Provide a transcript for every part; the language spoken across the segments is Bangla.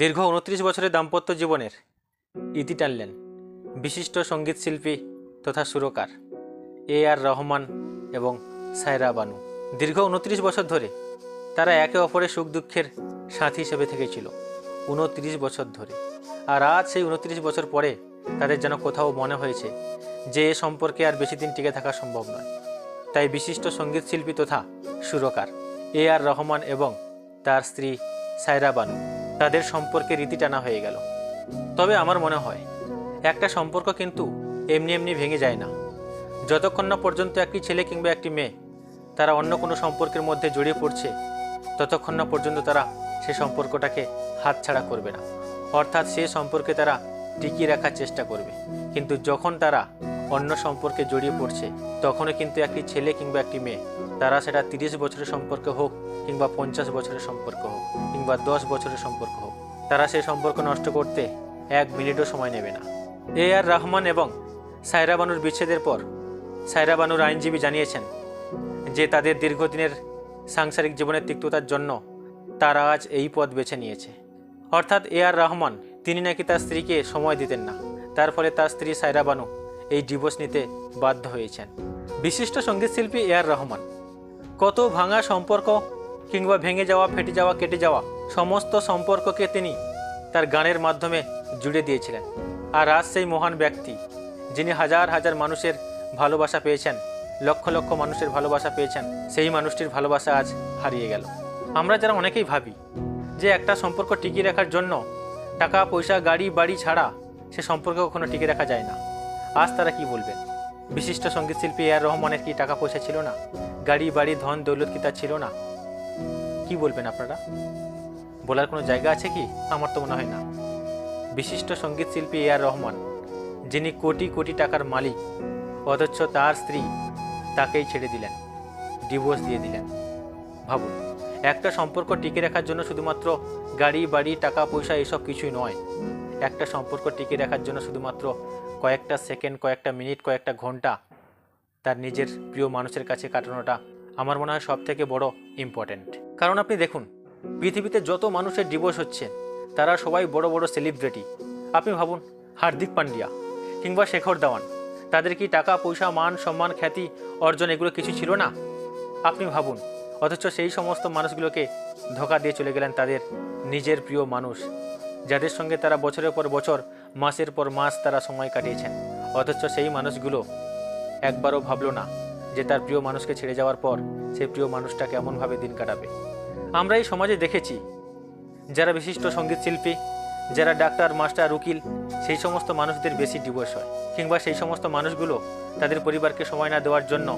দীর্ঘ উনত্রিশ বছরের দাম্পত্য জীবনের ইতি টানলেন বিশিষ্ট সংগীত শিল্পী তথা সুরকার এ আর রহমান এবং সায়রা বানু। দীর্ঘ উনত্রিশ বছর ধরে তারা একে অপরের সুখ দুঃখের সাথী হিসেবে থেকেছিল, উনত্রিশ বছর ধরে। আর আজ সেই উনত্রিশ বছর পরে তাদের যেন কোথাও মনে হয়েছে যে এ সম্পর্কে আর বেশি দিন টিকে থাকা সম্ভব নয়। তাই বিশিষ্ট সংগীত শিল্পী তথা সুরকার এ আর রহমান এবং তার স্ত্রী সায়রা বানু তাদের সম্পর্কে রীতি টানা হয়ে গেল। তবে আমার মনে হয়, একটা সম্পর্ক কিন্তু এমনি এমনি ভেঙে যায় না। যতক্ষণ না পর্যন্ত একটি ছেলে কিংবা একটি মেয়ে তারা অন্য কোনো সম্পর্কের মধ্যে জড়িয়ে পড়ছে, ততক্ষণ না পর্যন্ত তারা সে সম্পর্কটাকে হাতছাড়া করবে না। অর্থাৎ সে সম্পর্কে তারা টিকিয়ে রাখার চেষ্টা করবে। কিন্তু যখন তারা অন্য সম্পর্কে জড়িয়ে পড়ছে। তখনও কিন্তু একটি ছেলে কিংবা একটি মেয়ে। তারা সেটা তিরিশ বছরের সম্পর্ক হোক কিংবা পঞ্চাশ বছরের সম্পর্ক হোক কিংবা দশ বছরের সম্পর্ক হোক, তারা সেই সম্পর্ক নষ্ট করতে এক মিনিটও সময় নেবে না। এ আর রহমান এবং সায়রা বানুর বিচ্ছেদের পর সায়রা বানুর আইনজীবী জানিয়েছেন যে তাদের দীর্ঘদিনের সাংসারিক জীবনের তিক্ততার জন্য তারা আজ এই পথ বেছে নিয়েছে। অর্থাৎ এ আর রহমান, তিনি নাকি তার স্ত্রীকে সময় দিতেন না। তার ফলে তার স্ত্রী সায়রা বানু এই ডিভোর্স নিতে বাধ্য হয়েছেন। বিশিষ্ট সঙ্গীতশিল্পী এ আর রহমান, কত ভাঙা সম্পর্ক কিংবা ভেঙে যাওয়া, ফেটে যাওয়া, কেটে যাওয়া, সমস্ত সম্পর্ককে তিনি তার গানের মাধ্যমে জুড়ে দিয়েছিলেন। আর আজ সেই মহান ব্যক্তি, যিনি হাজার হাজার মানুষের ভালোবাসা পেয়েছেন, লক্ষ লক্ষ মানুষের ভালোবাসা পেয়েছেন, সেই মানুষটির ভালোবাসা আজ হারিয়ে গেল। আমরা যারা অনেকেই ভাবি যে একটা সম্পর্ক টিকিয়ে রাখার জন্য টাকা, পয়সা, গাড়ি, বাড়ি ছাড়া সে সম্পর্ক কখনো টিকে রাখা যায় না। আজ তারা কি বলবেন বিশিষ্ট সঙ্গীতশিল্পী এ আর রহমানের কি টাকা পয়সা ছিল না? গাড়ি, বাড়ি, ধন, দৌলত কি তার ছিল না? কি বলবেন আপনারা? বলার কোনো জায়গা আছে কি? আমার তো মনে হয় না। বিশিষ্ট সংগীত শিল্পী এ আর রহমান, যিনি কোটি কোটি টাকার মালিক, অথচ তার স্ত্রী তাকেই ছেড়ে দিলেন, ডিভোর্স দিয়ে দিলেন। ভাবুন, একটা সম্পর্ক টিকে রাখার জন্য শুধুমাত্র গাড়ি, বাড়ি, টাকা, পয়সা এসব কিছুই নয়। একটা সম্পর্ক টিকে রাখার জন্য শুধুমাত্র কয়েকটা সেকেন্ড, কয়েকটা মিনিট, কয়েকটা ঘণ্টা তার নিজের প্রিয় মানুষের কাছে কাটানোটা আমার মনে হয় সব থেকে বড় ইম্পর্ট্যান্ট কারণ আপনি দেখুন, পৃথিবীতে যত মানুষের ডিভোর্স হচ্ছে, তারা সবাই বড় বড় সেলিব্রিটি আপনি ভাবুন, হার্দিক পান্ডিয়া কিংবা শেখর দেওয়ান তাদের কি টাকা, পয়সা, মান, সম্মান, খ্যাতি, অর্জন এগুলো কিছু ছিল না? আপনি ভাবুন, অথচ সেই সমস্ত মানুষগুলোকে ধোকা দিয়ে চলে গেলেন তাদের নিজের প্রিয় মানুষ, যাদের সঙ্গে তারা বছরের পর বছর মাসের পর মাস তারা সময় কাটিয়েছেন। অথচ সেই মানুষগুলো একবারও ভাবলো না যে তার প্রিয় মানুষকে ছেড়ে যাওয়ার পর সেই প্রিয় মানুষটা কেমনভাবে দিন কাটাবে। আমরা এই সমাজে দেখেছি, যারা বিশিষ্ট সংগীত শিল্পী, যারা ডাক্তার, মাস্টার, উকিল, সেই সমস্ত মানুষদের বেশি ডিভোর্স হয়। কিংবা সেই সমস্ত মানুষগুলো তাদের পরিবারকে সময় না দেওয়ার জন্য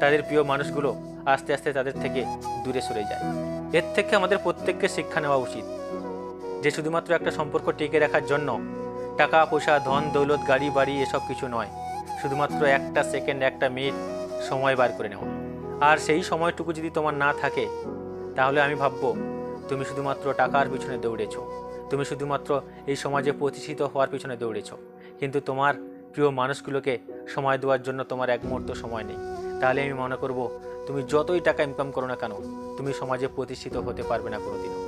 তাদের প্রিয় মানুষগুলো আস্তে আস্তে তাদের থেকে দূরে সরে যায়। এর থেকে আমাদের প্রত্যেককে শিক্ষা নেওয়া উচিত যে শুধুমাত্র একটা সম্পর্ক টিকে রাখার জন্য টাকা, পয়সা, ধন, দৌলত, গাড়ি, বাড়ি এসব কিছু নয়। শুধুমাত্র একটা সেকেন্ড, একটা মিনিট সময় বার করে নেওয়া আর সেই সময়টুকু যদি তোমার না থাকে, তাহলে আমি ভাববো, তুমি শুধুমাত্র টাকার পিছনে দৌড়েছো। তুমি শুধুমাত্র এই সমাজে প্রতিষ্ঠিত হওয়ার পিছনে দৌড়েছো। কিন্তু তোমার প্রিয় মানুষগুলোকে সময় দেওয়ার জন্য তোমার এক মুহূর্ত সময় নেই। তাহলে আমি মনে করব, তুমি যতই টাকা ইনকাম করো না কেন, তুমি সমাজে প্রতিষ্ঠিত হতে পারবে না কোনোদিনও।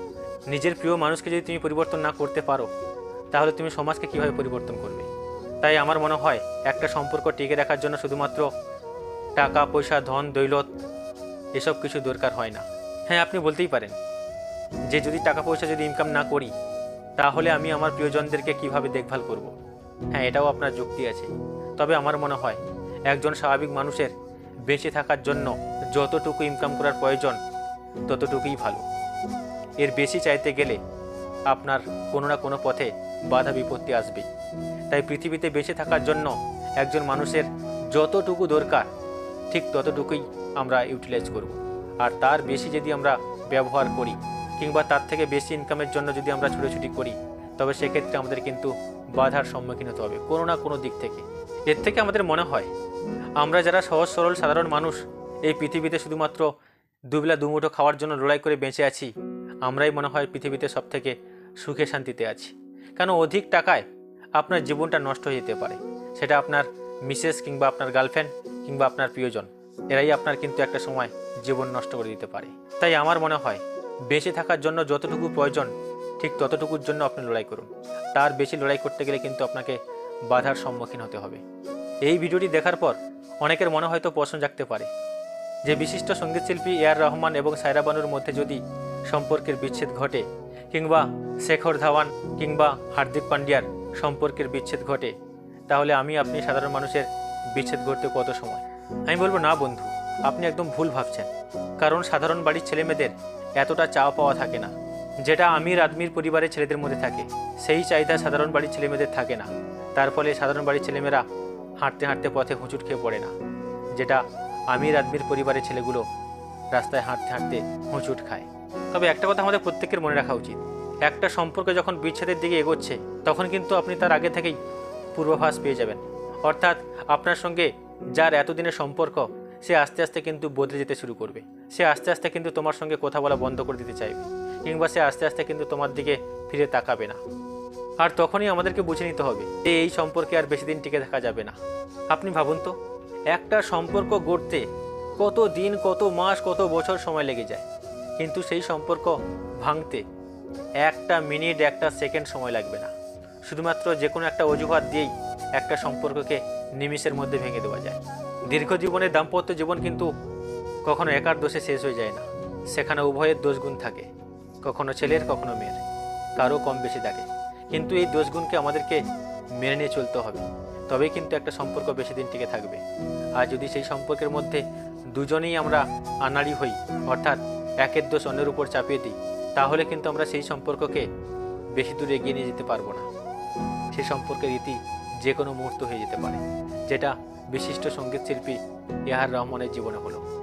নিজের প্রিয় মানুষকে যদি তুমি পরিবর্তন না করতে পারো তাহলে তুমি সমাজকে কীভাবে পরিবর্তন করবে? তাই আমার মনে হয় একটা সম্পর্ক টিকে রাখার জন্য শুধুমাত্র টাকা, পয়সা, ধন, দৈলত এসব কিছু দরকার হয় না। হ্যাঁ আপনি বলতেই পারেন, যে যদি টাকা, পয়সা যদি ইনকাম না করি, তাহলে আমি আমার প্রিয়জনদেরকে কীভাবে দেখভাল করব। হ্যাঁ এটাও আপনার যুক্তি আছে। তবে আমার মনে হয় একজন স্বাভাবিক মানুষের বেঁচে থাকার জন্য যতটুকু ইনকাম করার প্রয়োজন, ততটুকুই ভালো। এর বেশি চাইতে গেলে আপনার কোনো না কোনো পথে বাধা বিপত্তি আসবে। তাই পৃথিবীতে বেঁচে থাকার জন্য একজন মানুষের যতটুকু দরকার, ঠিক ততটুকুই আমরা ইউটিলাইজ করব। আর তার বেশি যদি আমরা ব্যবহার করি, কিংবা তার থেকে বেশি ইনকামের জন্য যদি আমরা ছুটোছুটি করি, তবে সেক্ষেত্রে আমাদের কিন্তু বাধার সম্মুখীন হতে হবে, কোনো না কোনো দিক থেকে। এর থেকে আমাদের মনে হয়, আমরা যারা সহজ সরল সাধারণ মানুষ, এই পৃথিবীতে শুধুমাত্র দুবেলা দুমুঠো খাওয়ার জন্য লড়াই করে বেঁচে আছি, আমরাই মনে হয় পৃথিবীতে সব থেকে সুখে শান্তিতে আছি। কেন অধিক টাকায় আপনার জীবনটা নষ্ট হয়ে যেতে পারে? সেটা আপনার মিসেস কিংবা আপনার গার্লফ্রেন্ড কিংবা আপনার প্রিয়জন, এরাই আপনার কিন্তু একটা সময় জীবন নষ্ট করে দিতে পারে। তাই আমার মনে হয়, বেঁচে থাকার জন্য যতটুকু প্রয়োজন, ঠিক ততটুকুর জন্য আপনি লড়াই করুন। তার বেশি লড়াই করতে গেলে কিন্তু আপনাকে বাধার সম্মুখীন হতে হবে। এই ভিডিওটি দেখার পর অনেকের মনে হয়তো প্রশ্ন জাগতে পারে, যে বিশিষ্ট সঙ্গীতশিল্পী এ আর রহমান এবং সায়রা বানুর মধ্যে যদি সম্পর্কের বিচ্ছেদ ঘটে কিংবা শেখর ধাওয়ান কিংবা হার্দিক পান্ডিয়ার সম্পর্কের বিচ্ছেদ ঘটে, তাহলে আমি, আপনি সাধারণ মানুষের বিচ্ছেদ ঘটতে কত সময়? আমি বলব না বন্ধু, আপনি একদম ভুল ভাবছেন, কারণ সাধারণ বাড়ির ছেলেমেয়েদের এতটা চাওয়া পাওয়া থাকে না। যেটা আমির আদমির পরিবারের ছেলেদের মধ্যে থাকে, সেই চাহিদা সাধারণ বাড়ির ছেলেমেয়েদের থাকে না। তার ফলে সাধারণ বাড়ির ছেলেমেয়েরা হাঁটতে হাঁটতে পথে হুঁচুট খেয়ে পড়ে না। যেটা আমির আদমির পরিবারের ছেলেগুলো রাস্তায় হাঁটতে হাঁটতে হোঁচুট খায়। তবে একটা কথা আমাদের প্রত্যেকের মনে রাখা উচিত। একটা সম্পর্ক যখন বিচ্ছেদের দিকে এগোচ্ছে, তখন কিন্তু আপনি তার আগে থেকেই পূর্বাভাস পেয়ে যাবেন। অর্থাৎ আপনার সঙ্গে যার এতদিনের সম্পর্ক, সে আস্তে আস্তে কিন্তু বদলে যেতে শুরু করবে। সে আস্তে আস্তে কিন্তু তোমার সঙ্গে কথা বলা বন্ধ করে দিতে চাইবে, কিংবা সে আস্তে আস্তে কিন্তু তোমার দিকে ফিরে তাকাবে না। আর তখনই আমাদেরকে বুঝে নিতে হবে যে এই সম্পর্কে আর বেশি দিন টিকে থাকা যাবে না। আপনি ভাবুন তো, একটা সম্পর্ক গড়তে কত দিন, কত মাস, কত বছর সময় লেগে যায়? কিন্তু সেই সম্পর্ক ভাঙতে একটা মিনিট, একটা সেকেন্ড সময় লাগবে না। শুধুমাত্র যে কোনো একটা অজুহাত দিয়েই একটা সম্পর্ককে নিমিষের মধ্যে ভেঙে দেওয়া যায়। দীর্ঘ জীবনের দাম্পত্য জীবন কিন্তু কখনো একার দোষে শেষ হয়ে যায় না। সেখানে উভয়ের দোষগুণ থাকে, কখনো ছেলের, কখনো মেয়ের। কারও কম বেশি থাকে। কিন্তু এই দোষগুণকে আমাদেরকে মেনে নিয়ে চলতে হবে। তবেই কিন্তু একটা সম্পর্ক বেশি দিন টিকে থাকবে। আর যদি সেই সম্পর্কের মধ্যে দুজনেই আমরা আনাড়ি হই, অর্থাৎ একের দোষ অন্যের উপর চাপিয়ে দিই, তাহলে কিন্তু আমরা সেই সম্পর্ককে বেশি দূর এগিয়ে নিয়ে যেতে পারব না। সে সম্পর্কের রীতি যে কোনো মুহূর্ত হয়ে যেতে পারে, যেটা বিশিষ্ট সংগীত শিল্পী ইহার রহমানের জীবনে হলো।